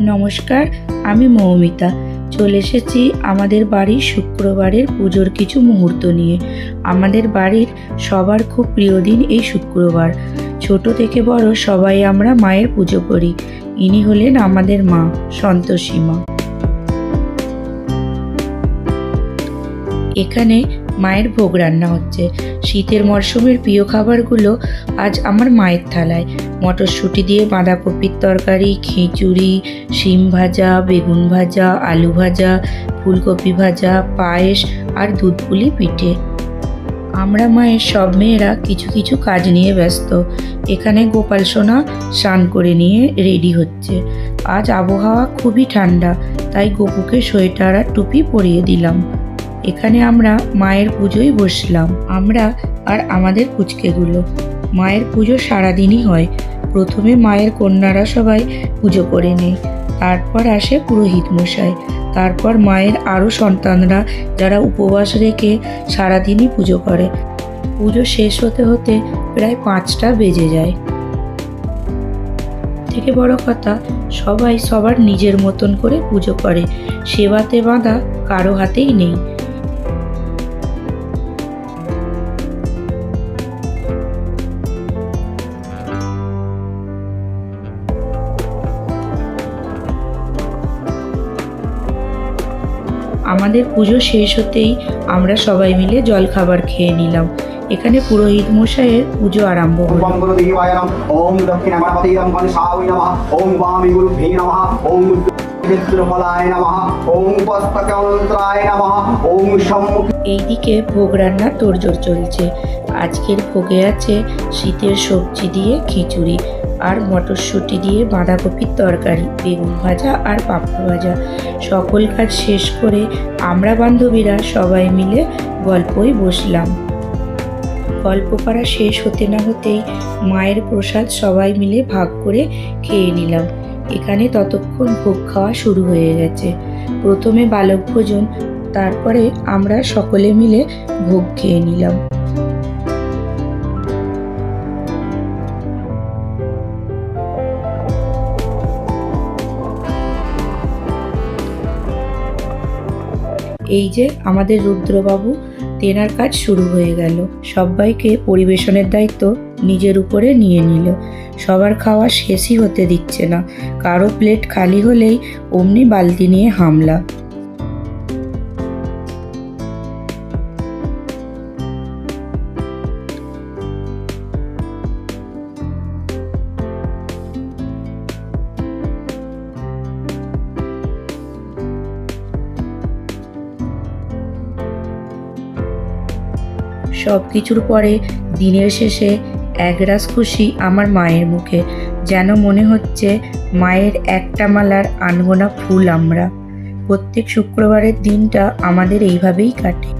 নমস্কার, আমি মৌমিতা। চলে এসেছি আমাদের বাড়ির শুক্রবারের পুজোর কিছু মুহূর্ত নিয়ে। আমাদের বাড়ির সবার খুব প্রিয় দিন এই শুক্রবার। ছোট থেকে বড় সবাই আমরা মায়ের পুজো করি। ইনি হলেন আমাদের মা, সন্তোষী মা। এখানে মায়ের ভোগ রান্না হচ্ছে। শীতের মরশুমের প্রিয় খাবারগুলো আজ আমার মায়ের থালায়। মটরশুঁটি দিয়ে বাঁধাকপির তরকারি, খিচুড়ি, শিম ভাজা, বেগুন ভাজা, আলু ভাজা, ফুলকপি ভাজা, পায়েস আর দুধ পুলি পিঠে। আমরা মায়ের সব মেয়েরা কিছু কিছু কাজ নিয়ে ব্যস্ত। এখানে গোপাল সোনা স্নান করে নিয়ে রেডি হচ্ছে। আজ আবহাওয়া খুবই ঠান্ডা, তাই গপুকে সোয়েটার আর টুপি পরিয়ে দিলাম। এখানে আমরা মায়ের পুজোয় বসলাম। আমরা আর আমাদের কুচকেগুলো মায়ের পুজো সারাদিনই হয়। প্রথমে মায়ের কন্যারা সবাই পুজো করে নেয়। তারপর আসে পুরোহিত মশাই। তারপর মায়ের আরও সন্তানরা যারা উপবাস রেখে সারাদিনই পুজো করে। পুজো শেষ হতে হতে প্রায় পাঁচটা বেজে যায়। থেকে বড় কথা, সবাই সবার নিজের মতন করে পুজো করে। সেবাতে বাঁধা কারও হাতেই নেই। আমাদের পুজো শেষ হতেই আমরা সবাই মিলে জল খাবার খেয়ে নিলাম। এখানে পুরোহিত মশাইয়ের পুজো আরম্ভ হলো। ওম ওম ওম এইদিকে ভোগ রান্নার তোড়জোড় চলছে। আজকের ভোগে আছে শীতের সবজি দিয়ে খিচুড়ি আর মটরশুঁটি দিয়ে বাঁধাকপির তরকারি, বেগুন ভাজা আর পাপড় ভাজা। সকল কাজ শেষ করে আমরা বান্ধবীরা সবাই মিলে গল্পই বসলাম। গল্প করা শেষ হতে না হতেই মায়ের প্রসাদ সবাই মিলে ভাগ করে খেয়ে নিলাম। এখানে ততক্ষণ ভোগ খাওয়া শুরু হয়ে গেছে। প্রথমে বালক ভোজন তারপরে আমরা সকলে মিলে ভোগ খেয়ে নিলাম। এই যে আমাদের রুদ্রবাবু তেনার কাজ শুরু হয়ে গেল। সবাইকে পরিবেশনের দায়িত্ব নিজের উপরে নিয়ে নিল। সবার খাওয়া শেষই হতে দিচ্ছে না। কারও প্লেট খালি হলেই অমনি বালতি নিয়ে হামলা। সব কিছুর পরে দিনের শেষে একরাশ খুশি আমার মায়ের মুখে। যেন মনে হচ্ছে মায়ের একটা মালার আনগোনা ফুল আমরা। প্রত্যেক শুক্রবারের দিনটা আমাদের এইভাবেই কাটে।